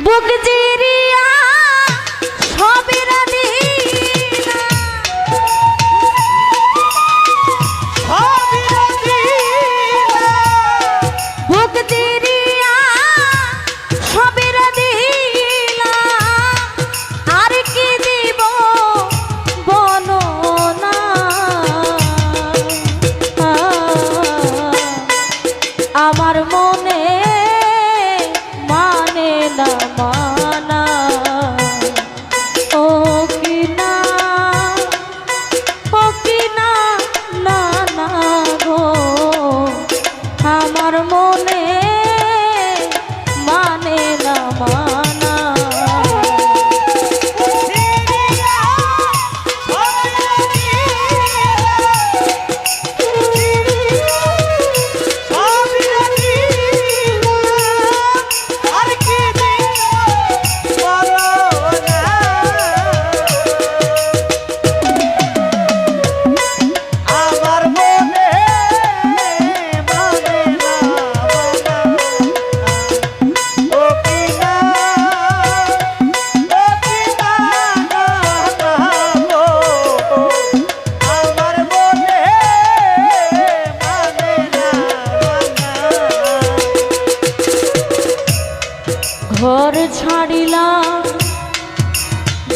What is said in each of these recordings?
বুক জিরি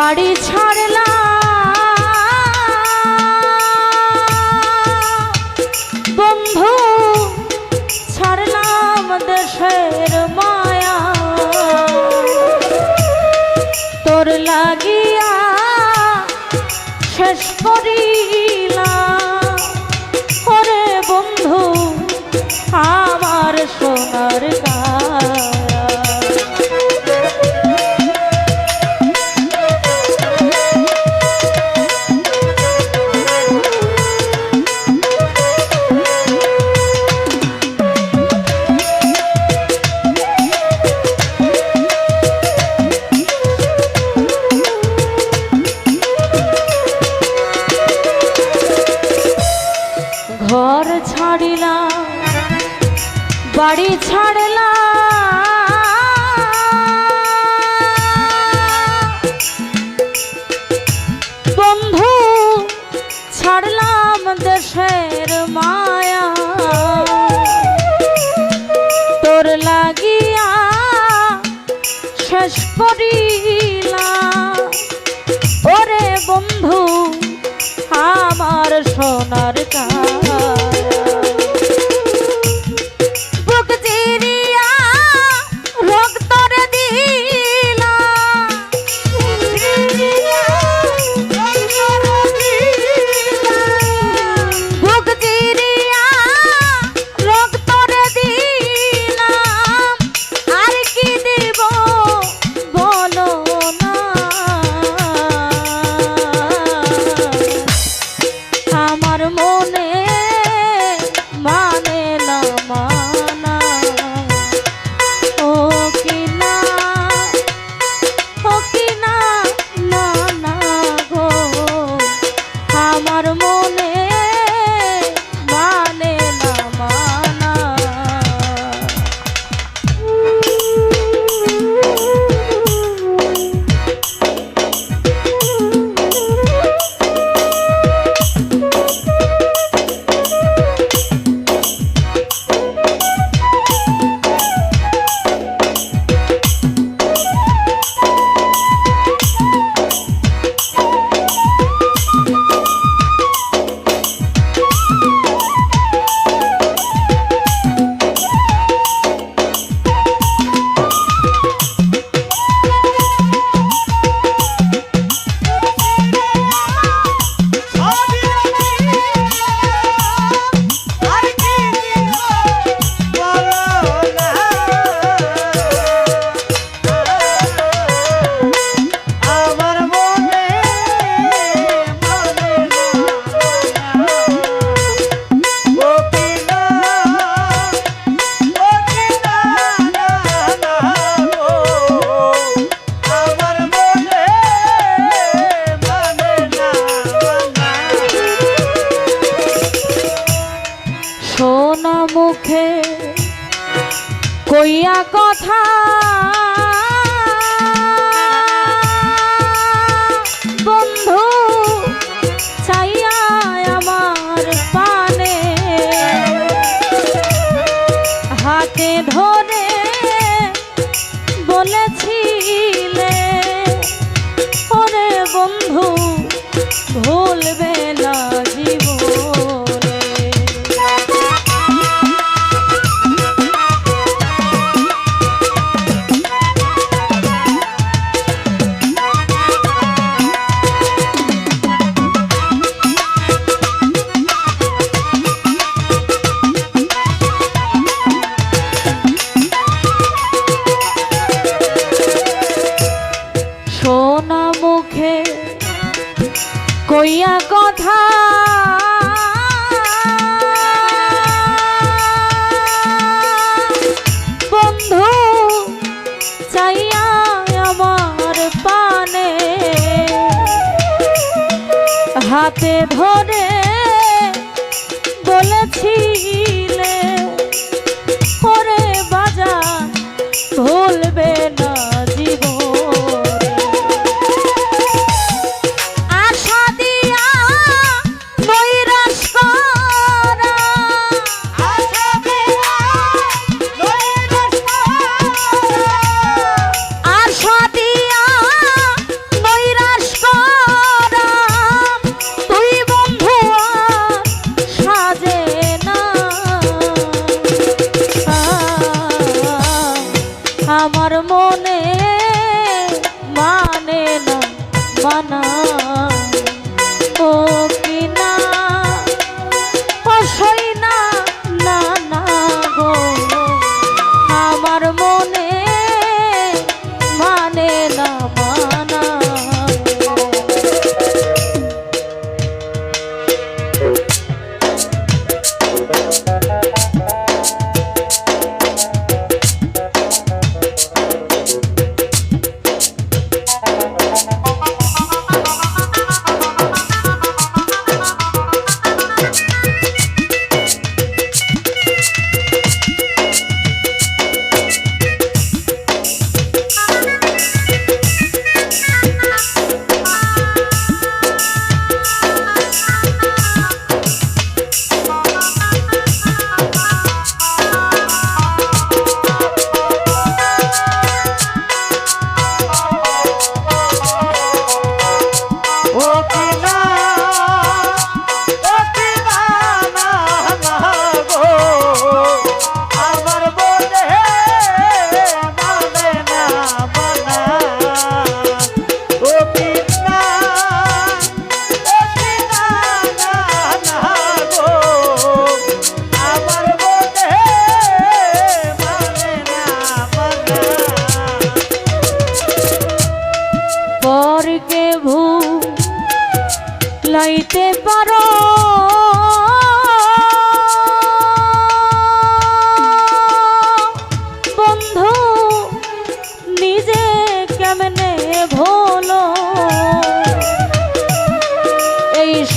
বাড়ি ছাড়লা। বন্ধু ছাড়লাম দেশের মায়া। তোর লাগিয়া শেষ করিলাম ওরে বন্ধু আমার সোনার আমার সোনার কান হাতে ধরে বলেছিলে বানা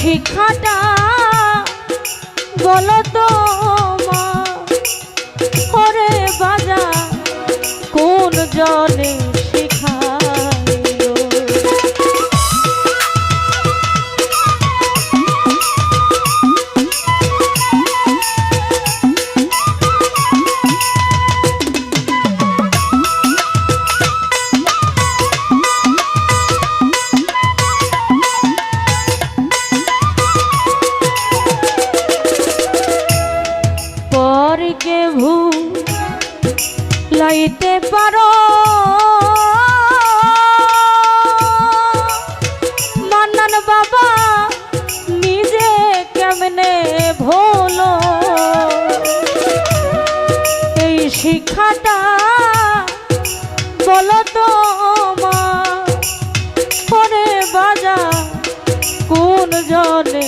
ঠিকানা বলো তো মা ওরে বাজা কোন জল লেখাটা বলো মা করে বাজা কোন জনে